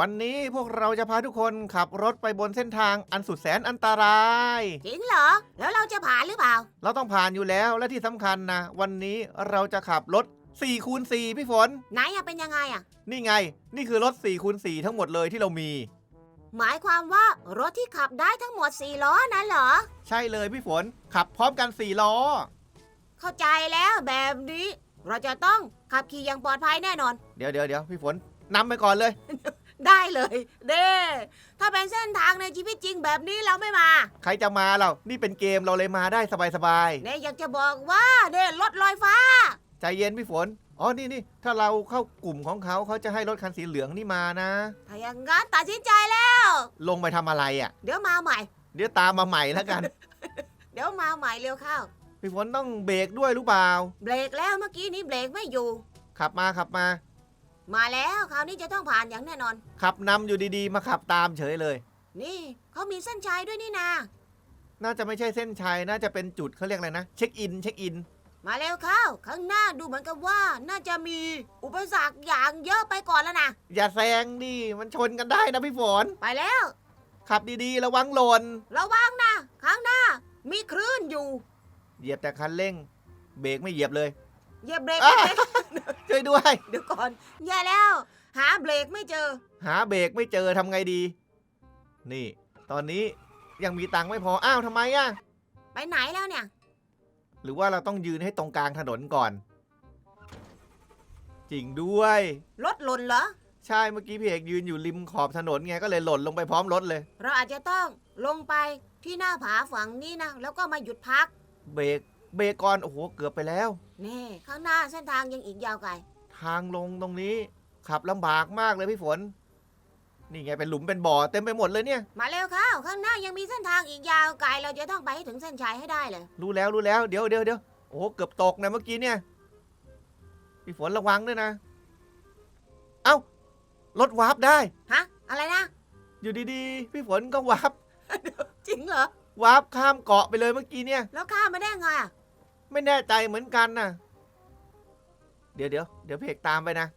วันนี้พวกเราจะพาทุกคนขับรถไปบนเส้นทางอันสุดแสนอันตราย จริงเหรอ แล้วเราจะผ่านหรือเปล่า เราต้องผ่านอยู่แล้วและที่สำคัญนะ วันนี้เราจะขับรถ4คูณ4พี่ฝน ไหนอะเป็นยังไงอะนี่ไง นี่คือรถ4คูณ4ทั้งหมดเลยที่เรามี หมายความว่ารถที่ขับได้ทั้งหมด4ล้อนั่นเหรอ ใช่เลยพี่ฝน ขับพร้อมกัน4ล้อ เข้าใจแล้วแบบนี้ เราจะต้องขับขี่อย่างปลอดภัยแน่นอน เดี๋ยวเดี๋ยวเดี๋ยวพี่ฝนนำไปก่อนเลย ได้เลยเด้ถ้าเป็นเส้นทางในชีวิตจริงแบบนี้เราไม่มาใครจะมาเรานี่เป็นเกมเราเลยมาได้สบายเน่อยากจะบอกว่าเด้รถลอยฟ้า ๆ ใจเย็นพี่ฝน อ๋อ นี่นี่ ถ้าเราเข้ากลุ่มของเขาเขาจะให้รถคันสีเหลืองนี่มานะ ถ้าอย่างงั้นตัดสินใจแล้ว ลงไปทำอะไรอะ เดี๋ยวมาใหม่ เดี๋ยวตามมาใหม่แล้วกัน เดี๋ยวมาใหม่เร็วเข้า พี่ฝนต้องเบรกด้วยหรือเปล่า เบรกแล้วเมื่อกี้นี้เบรกไม่อยู่ ขับมาขับมา มาแล้วคราวนี้จะต้องผ่านอย่างแน่นอน ขับนำอยู่ดีๆ มาขับตามเฉยเลย นี่เขามีเส้นชัยด้วยนี่นา น่าจะไม่ใช่เส้นชัยน่าจะเป็นจุดเขาเรียกอะไรนะ เช็คอินเช็คอิน มาเร็วเข้า ข้างหน้าดูเหมือนกับว่าน่าจะมีอุปสรรคอย่างเยอะไปก่อนแล้วนะ อย่าแซงดิมันชนกันได้นะพี่ฝน ไปแล้ว ขับดีๆ ระวังหล่นระวังนะ ข้างหน้ามีคลื่นอยู่ เหยียบแต่คันเร่ง เบรกไม่เหยียบเลย เหยียบเบรกอะไม่เป็นช่วยด้วย เดี๋ยวก่อนแย่แล้ว หาเบรกไม่เจอ หาเบรกไม่เจอทำไงดี นี่ ตอนนี้ยังมีตังค์ไม่พออ้าวทำไมอะไปไหนแล้วเนี่ย หรือว่าเราต้องยืนให้ตรงกลางถนนก่อน จริงด้วย รถหล่นเหรอ ใช่เมื่อกี้พี่เอกยืนอยู่ริมขอบถนนไงก็เลยหล่นลงไปพร้อมรถเลย เราอาจจะต้องลงไปที่หน้าผาฝั่งนี้นะ แล้วก็มาหยุดพัก เบรก เบรกก่อนโอ้โหเกือบไปแล้ว นี่ข้างหน้าเส้นทางยังอีกยาวไกล ทางลงตรงนี้ขับลำบากมากเลยพี่ฝน นี่ไงเป็นหลุมเป็นบ่อเต็มไปหมดเลยเนี่ย มาเร็วเข้าข้างหน้ายังมีเส้นทางอีกยาวไกล เราจะต้องไปให้ถึงเส้นชัยให้ได้เลย รู้แล้วรู้แล้วเดี๋ยวเดี๋ยวเดี๋ยวโอ้โหเกือบตกนะเมื่อกี้เนี่ย พี่ฝนระวังด้วยนะ เอ้ารถวาร์ปได้ ฮะ อะไรนะ อยู่ดีๆ พี่ฝนก็วาร์ปจริงเหรอ วาร์ปข้ามเกาะไปเลยเมื่อกี้เนี่ย แล้วข้ามมาได้ไงอะ ไม่แน่ใจเหมือนกันนะเดี๋ยวเดี๋ยวเดี๋ยวเพกตามไปนะ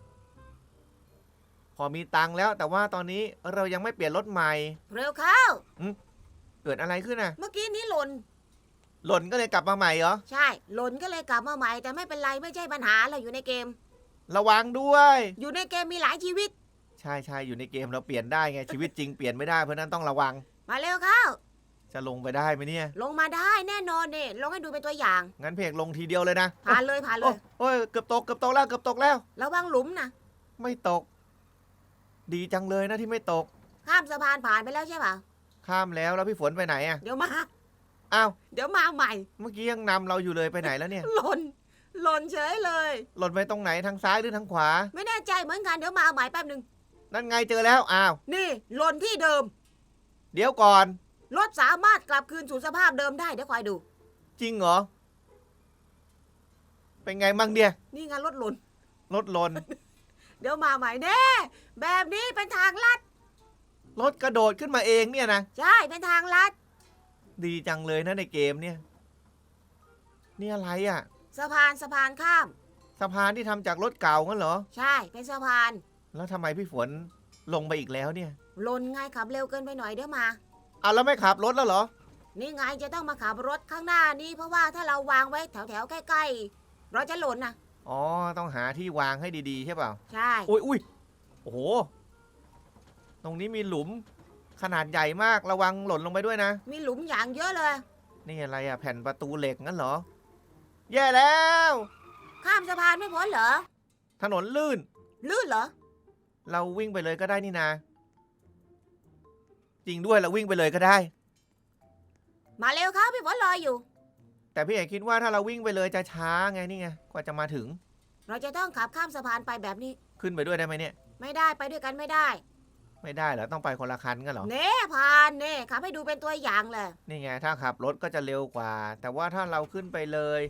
พอมีตังค์แล้วแต่ว่าตอนนี้เรายังไม่เปลี่ยนรถใหม่ เร็วเข้า เกิดอะไรขึ้นน่ะ เมื่อกี้นี้หล่น หล่นก็เลยกลับมาใหม่เหรอ ใช่ หล่นก็เลยกลับมาใหม่แต่ไม่เป็นไรไม่ใช่ปัญหาเราอยู่ในเกม ระวังด้วย อยู่ในเกมมีหลายชีวิต ใช่ใช่อยู่ในเกมเราเปลี่ยนได้ไงชีวิตจริงเปลี่ยนไม่ได้เพราะฉะนั้นต้องระวัง มาเร็วเข้า จะลงไปได้ไหมเนี่ย ลงมาได้แน่นอนเนี่ยลงให้ดูเป็นตัวอย่าง งั้นเพกลงทีเดียวเลยนะผ่านเลยผ่านเลโอ้ย โอ้ยเกือบตกเกือบตกแล้วเกือบตกแล้ว ระวังหลุมนะไม่ตก ดีจังเลยนะที่ไม่ตก ข้ามสะพานผ่านไปแล้วใช่ป่ะข้ามแล้วแล้วพี่ฝนไปไหนอะเดี๋ยวมา อ้าวเดี๋ยวมาใหม่ เมื่อกี้ยังนำเราอยู่เลยไปไหนแล้วเนี่ย หล่น หล่นเฉยเลย หล่นไปตรงไหนทางซ้ายหรือทางขวา ไม่แน่ใจเหมือนกันเดี๋ยวมาใหม่แป๊บหนึ่งนั่นไงเจอแล้วอ้าว นี่หล่นที่เดิม เดี๋ยวก่อน รถสามารถกลับคืนสู่สภาพเดิมได้เดี๋ยวคอยดู จริงเหรอ เป็นไงมั่งเดียนี่ไงรถหล่นรถหล่นเดี๋ยวมาใหม่แน่แบบนี้เป็นทางลัด รถกระโดดขึ้นมาเองเนี่ยนะ ใช่เป็นทางลัด ดีจังเลยนะในเกมเนี่ย นี่อะไรอะ สะพานสะพานข้าม สะพานที่ทำจากรถเก่างั้นเหรอ ใช่เป็นสะพานแล้วทำไมพี่ฝนลงไปอีกแล้วเนี่ย หล่นไงขับเร็วเกินไปหน่อยเดี๋ยวมา เอาแล้วไม่ขับรถแล้วเหรอ นี่ไงจะต้องมาขับรถข้างหน้านี้ เพราะว่าถ้าเราวางไว้แถวแถวๆใกล้ๆเราจะหล่นนะอ๋อ ต้องหาที่วางให้ดีๆ ใช่เปล่า ใช่ อุ้ยอุ้ยโอ้โห ตรงนี้มีหลุมขนาดใหญ่มากระวังหล่นลงไปด้วยนะ มีหลุมอย่างเยอะเลย นี่อะไรอะแผ่นประตูเหล็กงั้นเหรอ แย่แล้ว ข้ามสะพานไม่พ้นเหรอ ถนนลื่น ลื่นเหรอ เราวิ่งไปเลยก็ได้นี่นา จริงด้วยเราวิ่งไปเลยก็ได้ มาเร็วครับพี่ฝนรออยู่ แต่พี่เอกคิดว่าถ้าเราวิ่งไปเลยจะช้าไงนี่ไงกว่าจะมาถึงเราจะต้องขับข้ามสะพานไปแบบนี้ ขึ้นไปด้วยได้ไหมเนี่ย ไม่ได้ไปด้วยกันไม่ได้ไม่ได้เหรอต้องไปคนละคันกันเหรอ เน่ผ่านเน่ขับให้ดูเป็นตัวอย่างเลย นี่ไงถ้าขับรถก็จะเร็วกว่า แต่ว่าถ้าเราขึ้นไปเลย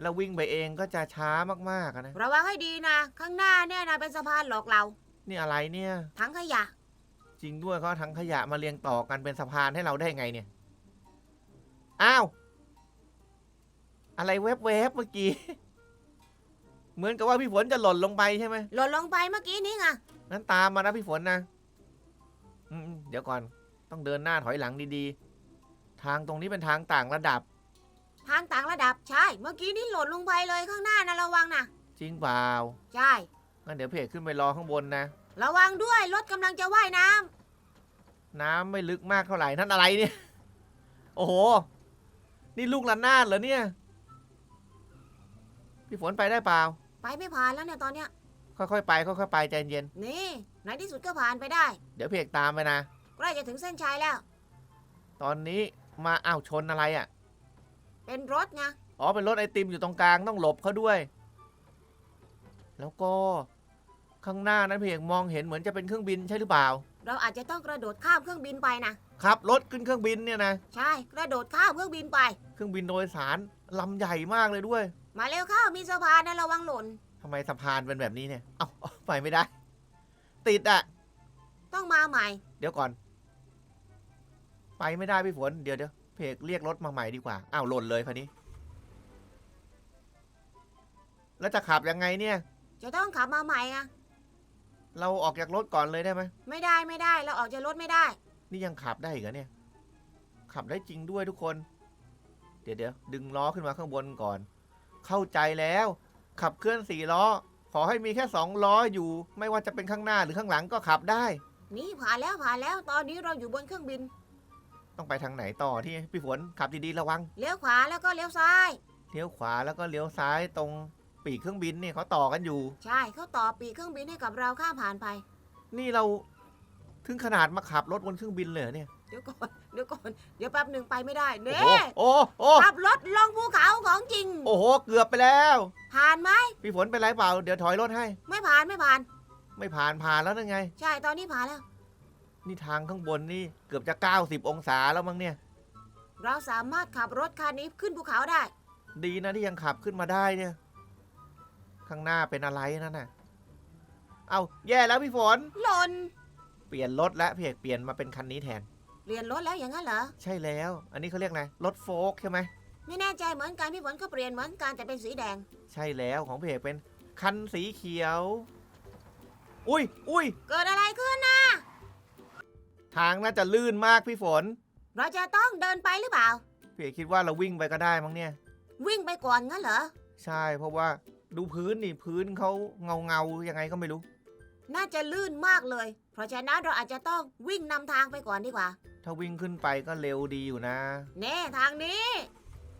แล้ววิ่งไปเองก็จะช้ามากๆอะนะ ระวังให้ดีนะ ข้างหน้าเนี่ยนะเป็นสะพานหลอกเรา นี่อะไรเนี่ยถังขยะ จริงด้วยเขาเอาถังขยะมาเรียงต่อกันเป็นสะพานให้เราได้ไงเนี่ย อ้าว อะไรแวบๆเมื่อกี้ เหมือนกับว่าพี่ฝนจะหล่นลงไปใช่ไหม หล่นลงไปเมื่อกี้นี้ไงงั้นตามมานะพี่ฝนนะอืมๆเดี๋ยวก่อน ต้องเดินหน้าถอยหลังดีๆ ทางตรงนี้เป็นทางต่างระดับ ทางต่างระดับใช่ เมื่อกี้นี่หล่นลงไปเลยข้างหน้านะระวังนะจริงเปล่า ใช่ งั้นเดี๋ยวเพจขึ้นไปรอข้างบนนะ ระวังด้วยรถกำลังจะว่ายน้ำน้ำไม่ลึกมากเท่าไหร่นั่นอะไรเนี่ย โอ้โห นี่ลูกระนาดเหรอเนี่ย พี่ฝนไปได้เปล่าไปไม่ผ่านแล้วเนี่ยตอนเนี้ย ค่อยๆไปค่อยๆไปใจเย็น นี่ในที่สุดก็ผ่านไปได้ เดี๋ยวเพจตามไปนะ ใกล้จะถึงเส้นชัยแล้ว ตอนนี้มาอ้าวชนอะไรอะ่ะ เป็นรถไงอ๋อเป็นรถไอติมอยู่ตรงกลางต้องหลบเขาด้วย แล้วก็ ข้างหน้านั้นเพจมองเห็นเหมือนจะเป็นเครื่องบินใช่หรือเปล่า เราอาจจะต้องกระโดดข้ามเครื่องบินไปนะ ครับรถขึ้นเครื่องบินเนี่ยนะ ใช่ กระโดดข้ามเครื่องบินไป เครื่องบินโดยสารลำใหญ่มากเลยด้วย มาเร็วเข้ามีสะพานนะระวังหล่น ทำไมสะพานเป็นแบบนี้เนี่ย เอ้าเอาไปไม่ได้ ติดอะต้องมาใหม่ เดี๋ยวก่อน ไปไม่ได้พี่ฝน เดี๋ยวเดี๋ยวเพกเรียกรถมาใหม่ดีกว่า อ้าวหล่นเลยคันนี้ แล้วจะขับยังไงเนี่ย จะต้องขับมาใหม่อะ เราออกจากรถก่อนเลยได้ไหมไม่ได้ไม่ได้ เราออกจากรถไม่ได้ นี่ยังขับได้อีกเหรอเนี่ย ขับได้จริงด้วยทุกคน เดี๋ยวเดี๋ยวดึงล้อขึ้นมาข้างบนก่อน เข้าใจแล้ว ขับเคลื่อนสี่ล้อ ขอให้มีแค่สองล้ออยู่ ไม่ว่าจะเป็นข้างหน้าหรือข้างหลังก็ขับได้ นี่ผ่านแล้วผ่านแล้ว ตอนนี้เราอยู่บนเครื่องบิน ต้องไปทางไหนต่อที่พี่ฝนขับดีๆระวัง เลี้ยวขวาแล้วก็เลี้ยวซ้าย เลี้ยวขวาแล้วก็เลี้ยวซ้ายตรง ปีกเครื่องบินเนี่ยเขาต่อกันอยู่ ใช่เขาต่อปีกเครื่องบินให้กับเราข้ามผ่านไป นี่เราถึงขนาดมาขับรถบนเครื่องบินเลยเหรอเนี่ยเดี๋ยวก่อนเดี๋ยวก่อนเดี๋ยวแป๊บหนึ่งไปไม่ได้โอ้เน่โหโอ้โอ้ขับรถลงภูเขาของจริง โอ้โห เกือบไปแล้ว ผ่านไหมพี่ฝนเป็นไรเปล่า เดี๋ยวถอยรถให้ ไม่ผ่านไม่ผ่าน ไม่ผ่านผ่านแล้วนั่นไง ใช่ตอนนี้ผ่านแล้ว นี่ทางข้างบนนี่เกือบจะ 90 องศาแล้วมั้งเนี่ย เราสามารถขับรถคันนี้ขึ้นภูเขาได้ ดีนะที่ยังขับขึ้นมาได้เนี่ย ข้างหน้าเป็นอะไรนั่นน่ะ เอาแย่แล้วพี่ฝน หล่นเปลี่ยนรถแล้วพี่เอกเปลี่ยนมาเป็นคันนี้แทนเปลี่ยนรถแล้วอย่างนั้นเหรอ ใช่แล้ว อันนี้เขาเรียกอะไรรถโฟล์กใช่ไหม ไม่แน่ใจเหมือนกันพี่ฝนก็เปลี่ยนเหมือนกันแต่เป็นสีแดง ใช่แล้วของพี่เอกเป็นคันสีเขียว อุ้ยอุ้ยเกิดอะไรขึ้นนะทางน่าจะลื่นมากพี่ฝน เราจะต้องเดินไปหรือเปล่า พี่เอกคิดว่าเราวิ่งไปก็ได้มั้งเนี่ย วิ่งไปก่อนงั้นเหรอ ใช่เพราะว่า ดูพื้นนี่พื้นเขาเงาเงาๆยังไงก็ไม่รู้ น่าจะลื่นมากเลย เพราะฉะนั้นเราอาจจะต้องวิ่งนำทางไปก่อนดีกว่า ถ้าวิ่งขึ้นไปก็เร็วดีอยู่นะเน่ทางนี้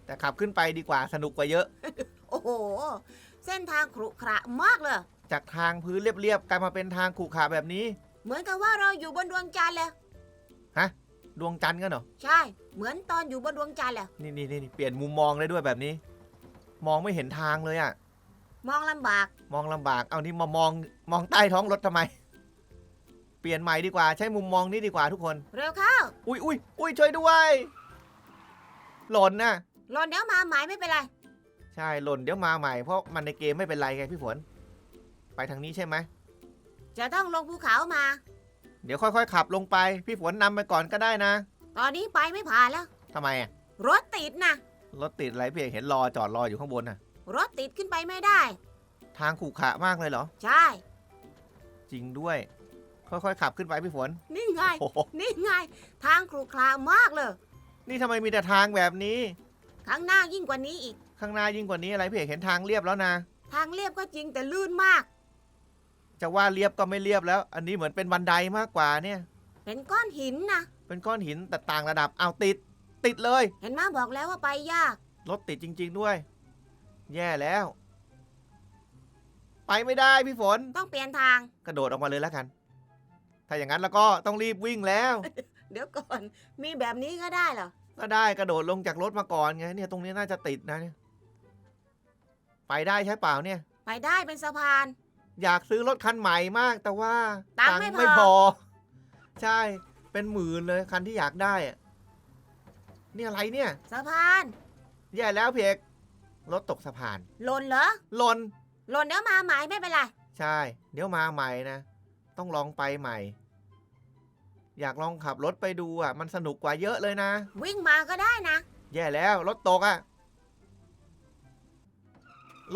แต่ขับขึ้นไปดีกว่าสนุกกว่าเยอะ โอ้โห เส้นทางขรุขระมากเลย จากทางพื้นเรียบๆกลายมาเป็นทางขรุขระแบบนี้ เหมือนกับว่าเราอยู่บนดวงจันทร์เลย ดวงจันทร์กันเหรอ ใช่ เหมือนตอนอยู่บนดวงจันทร์เลยนี่นี่นี่เปลี่ยนมุมมองได้ด้วยแบบนี้ มองไม่เห็นทางเลยอะ มองลำบาก มองลำบาก เอานี่มามองมองใต้ท้องรถทำไม เปลี่ยนใหม่ดีกว่า ใช้มุมมองนี้ดีกว่าทุกคน เร็วเข้าอุ้ยอุ้ยอุ้ยช่วยด้วย หล่นนะหล่นเดี๋ยวมาใหม่ไม่เป็นไร ใช่ หล่นเดี๋ยวมาใหม่ เพราะมันในเกมไม่เป็นไรไงพี่ฝน ไปทางนี้ใช่ไหม จะต้องลงภูเขามา เดี๋ยวค่อยๆ ขับลงไป พี่ฝนนำไปก่อนก็ได้นะตอนนี้ไปไม่ผ่านแล้ว ทำไมอะรถติดนะรถติดอะไรพี่เอกเห็นรอจอดรออยู่ข้างบนน่ะ รถติดขึ้นไปไม่ได้ ทางขรุขระมากเลยเหรอ ใช่ จริงด้วย ค่อยๆ ขับขึ้นไปพี่ฝนนี่ไง โอ้โหนี่ไง ทางขรุขระมากเลย นี่ทำไมมีแต่ทางแบบนี้ ข้างหน้ายิ่งกว่านี้อีก ข้างหน้ายิ่งกว่านี้อะไรพี่เอกเห็นทางเรียบแล้วนะ ทางเรียบก็จริงแต่ลื่นมาก จะว่าเรียบก็ไม่เรียบแล้ว อันนี้เหมือนเป็นบันไดมากกว่าเนี่ย เป็นก้อนหินนะเป็นก้อนหินแต่ต่างระดับเอาติด ติดเลย เห็นไหมบอกแล้วว่าไปยาก รถติดจริง ๆ ด้วย แย่แล้ว ไปไม่ได้พี่ฝน ต้องเปลี่ยนทาง กระโดดออกมาเลยแล้วกัน ถ้าอย่างนั้นแล้วก็ต้องรีบวิ่งแล้ว เดี๋ยวก่อน มีแบบนี้ก็ได้เหรอ ก็ได้กระโดดลงจากรถมาก่อนไงเนี่ยตรงนี้น่าจะติดนะเนี่ยไปได้ใช่เปล่าเนี่ย ไปได้เป็นสะพาน อยากซื้อรถคันใหม่มากแต่ว่าตังค์ไม่พอไม่พอ ใช่เป็นหมื่นเลยคันที่อยากได้อะนี่อะไรเนี่ย สะพาน แย่แล้วเพียก รถตกสะพานหล่นเหรอหล่นหล่นเดี๋ยวมาใหม่ไม่เป็นไรใช่ เดี๋ยวมาใหม่นะ ต้องลองไปใหม่ อยากลองขับรถไปดูอะ มันสนุกกว่าเยอะเลยนะ วิ่งมาก็ได้นะ แย่แล้ว รถตกอะ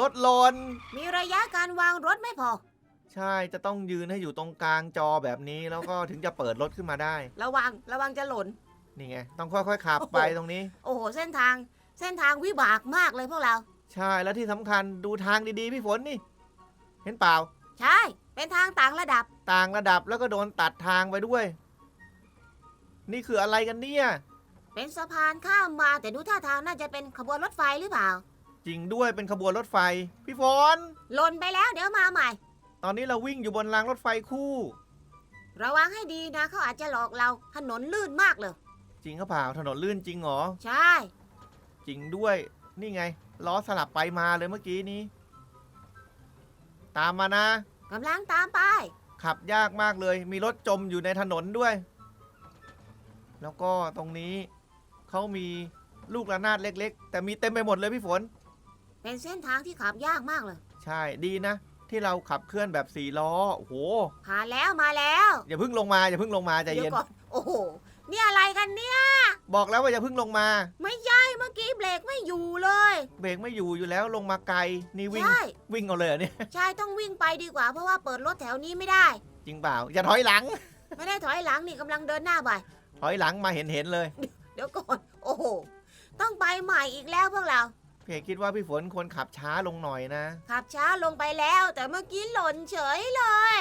รถหล่นมีระยะการวางรถไม่พอ ใช่จะต้องยืนให้อยู่ตรงกลางจอแบบนี้ แล้วก็ถึงจะเปิดรถขึ้นมาได้ ระวังระวังจะหล่นนี่ไง ต้องค่อยๆขับโอ้โหไปตรงนี้ โอ้โหเส้นทาง เส้นทางวิบากมากเลยพวกเรา ใช่แล้วที่สำคัญดูทางดีๆ พี่ฝนนี่ เห็นเปล่า ใช่ เป็นทางต่างระดับ ต่างระดับแล้วก็โดนตัดทางไปด้วย นี่คืออะไรกันเนี่ย เป็นสะพานข้ามมาแต่ดูท่าทางน่าจะเป็นขบวนรถไฟหรือเปล่า จริงด้วยเป็นขบวนรถไฟ พี่ฝน หล่นไปแล้วเดี๋ยวมาใหม่ ตอนนี้เราวิ่งอยู่บนรางรถไฟคู่ ระวังให้ดีนะเขาอาจจะหลอกเราถนนลื่นมากเลย จริงเขาเปล่าถนนลื่นจริงเหรอ ใช่ จริงด้วย นี่ไง ล้อสลับไปมาเลยเมื่อกี้นี้ ตามมานะ กำลังตามไป ขับยากมากเลย มีรถจมอยู่ในถนนด้วย แล้วก็ตรงนี้เขามีลูกระนาดเล็ก ๆ แต่มีเต็มไปหมดเลยพี่ฝน เป็นเส้นทางที่ขับยากมากเลย ใช่ดีนะ ที่เราขับเคลื่อนแบบสี่ล้อโอ้โหผ่านแล้วมาแล้ว อย่าเพิ่งลงมาอย่าเพิ่งลงมาใจเดี๋ยเย็น วก่อน โอ้โห นี่อะไรกันเนี่ย บอกแล้วว่าอย่าเพิ่งลงมา ไม่ใช่เมื่อกี้เบรกไม่อยู่เลย เบรกไม่อยู่อยู่แล้วลงมาไกลนี่วิ่งใช่ วิ่งเอาเลยเหรอเนี่ย ใช่ต้องวิ่งไปดีกว่า เพราะว่าเปิดรถแถวนี้ไม่ได้ จริงเปล่า อย่าถอยหลัง ไม่ได้ถอยหลังนี่กำลังเดินหน้าไป ถอยหลังมาเห็นเห็นๆเลยเดี๋ยวก่อน โอ้โห ต้องไปใหม่อีกแล้วพวกเรา พี่เอกคิดว่าพี่ฝนควรขับช้าลงหน่อยนะ ขับช้าลงไปแล้ว แต่เมื่อกี้หล่นเฉยเลย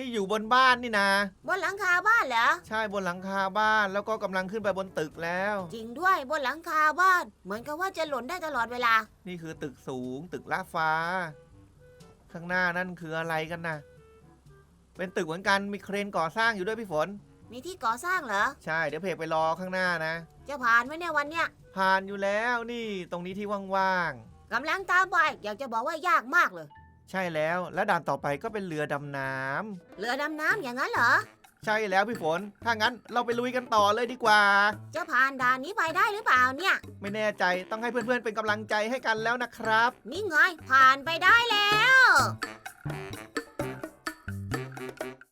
นี่อยู่บนบ้านนี่นะ บนหลังคาบ้านเหรอ ใช่บนหลังคาบ้านแล้วก็กำลังขึ้นไปบนตึกแล้ว จริงด้วยบนหลังคาบ้าน เหมือนกับว่าจะหล่นได้ตลอดเวลา นี่คือตึกสูง ตึกละฟ้า ข้างหน้านั่นคืออะไรกันนะเป็นตึกเหมือนกันมีเครนก่อสร้างอยู่ด้วยพี่ฝน มีที่ก่อสร้างเหรอ ใช่เดี๋ยวเพกไปรอข้างหน้านะ จะผ่านไหมเนี่ยวันเนี้ยผ่านอยู่แล้วนี่ตรงนี้ที่ว่างกำลังตามไปอยากจะบอกว่ายากมากเลยๆ ใช่แล้วและด่านต่อไปก็เป็นเรือดำน้ำเรือดำน้ำอย่างนั้นเหรอ ใช่แล้วพี่ฝน ถ้างั้นเราไปลุยกันต่อเลยดีกว่า จะผ่านด่านนี้ไปได้หรือเปล่าเนี่ย ไม่แน่ใจต้องให้เพื่อนๆเป็นกำลังใจให้กันแล้วนะครับ นี่ไงผ่านไปได้แล้ว